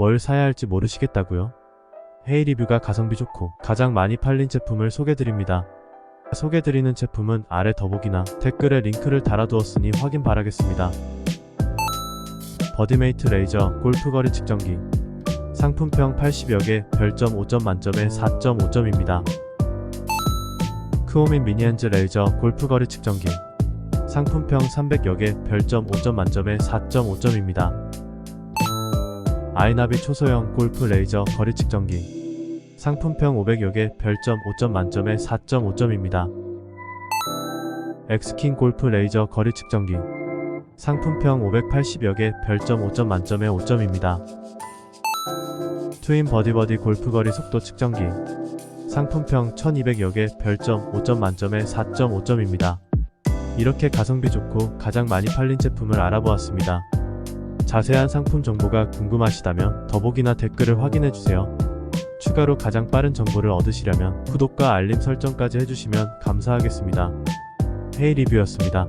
뭘 사야 할지 모르시겠다고요? 헤이 리뷰가 가성비 좋고 가장 많이 팔린 제품을 소개드립니다. 소개드리는 제품은 아래 더보기나 댓글에 링크를 달아두었으니 확인 바라겠습니다. 버디메이트 레이저 골프거리 측정기 상품평 80여 개 별점 5점 만점에 4.5점입니다. 크오민 미니엔즈 레이저 골프거리 측정기 상품평 300여 개 별점 5점 만점에 4.5점입니다. 아이나비 초소형 골프 레이저 거리 측정기 상품평 500여 개 별점 5점 만점에 4.5점입니다. 엑스킨 골프 레이저 거리 측정기 상품평 580여 개 별점 5점 만점에 5점입니다. 트윈 버디버디 골프 거리 속도 측정기 상품평 1200여 개 별점 5점 만점에 4.5점입니다. 이렇게 가성비 좋고 가장 많이 팔린 제품을 알아보았습니다. 자세한 상품 정보가 궁금하시다면 더보기나 댓글을 확인해주세요. 추가로 가장 빠른 정보를 얻으시려면 구독과 알림 설정까지 해주시면 감사하겠습니다. 헤이 리뷰였습니다.